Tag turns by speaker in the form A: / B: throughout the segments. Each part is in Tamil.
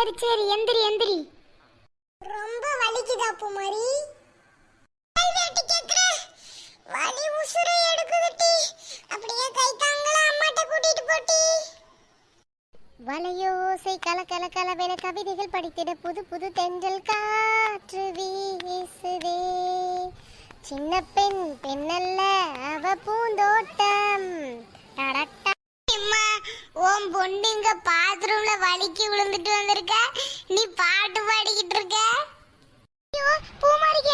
A: சரி சரி எந்திரி எந்திரி. ரொம்ப வலிக்குதா பூமாரி? வலி உசுரை எடுக்குதுட்டி அப்படியே கை தாங்கள அம்மாட்ட கூட்டிட்டு போட்டி வலையோசை கல கல கலவென கவிதைகள் படித்திட புது புது தென்றல் காற்று வீசுதே. சின்ன பெண் பெண்ணல்ல அவ பூந்தோட்டம். உன் பொண்ணு இங்க பாத்ரூம்ல வலிக்கு விழுந்துட்டு வந்திருக்க. நீ பாட்டு பாடிக்கிட்டு இருக்க. பூமாரிக்கு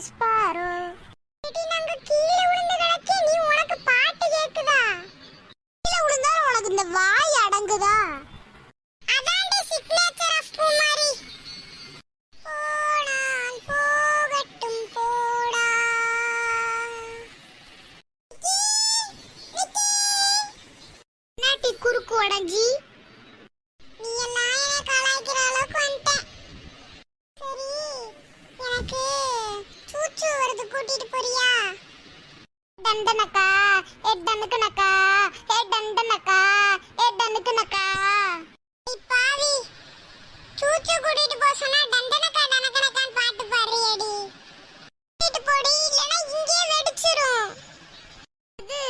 A: குட்டி ஸ்பாரோ நாங்க கீழே விழுந்து கிடக்கே நீ உனக்கு பாட்டு கேக்குதா? கீழே விழுந்தா உனக்கு இந்த வாய் அடங்குதா? அதான் சிக்னேச்சர் ஆஃப் பூமாரி. போனால் போகட்டும் போடா. குறுக்கு உடஞ்சி டண்டனக்கா ஏ டனுக்குனக்கா ஏ பாவி சூச்சு கூட்டிட்டு போ சொன்னா டண்டனக்கா டனக்கனக்கான்னு பாட்டு பாடுறியேடி. கூட்டிட்டு போடி இல்லனா வெடிச்சிரும். இது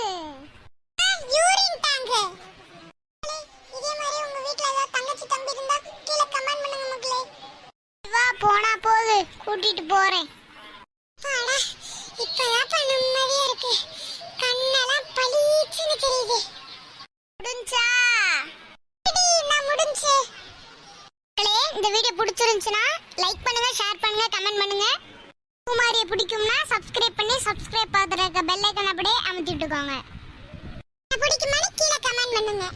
A: யூரின் டேங்க் இதே மாதிரி உங்க வீட்ல ஏதாவது தங்கச்சி தம்பி இருந்தா கீழே கமெண்ட் பண்ணுங்க மக்களே வா போனா போகுது கூட்டிட்டு போறேன். அட இப்பதான் நிம்மதியா இருக்கு. கண்ணெல்லாம் பளிச்சுன்னு தெரியுது. முடிஞ்சா? நான் முடிஞ்சு. மக்களே இந்த வீடியோ பிடிச்சிருந்துச்சுன்னா லைக் பண்ணுங்க ஷேர் பண்ணுங்க கமெண்ட் பண்ணுங்க. குமாரியை பிடிக்கும்னா சப்ஸ்கிரைப் பண்ணி சப்ஸ்கிரைப் பார்த்துருக்க பெல் ஐக்கன் அப்படியே அமுத்தி விட்டுக்கோங்க பிடிக்குமான்னு கீழே கமெண்ட் பண்ணுங்க.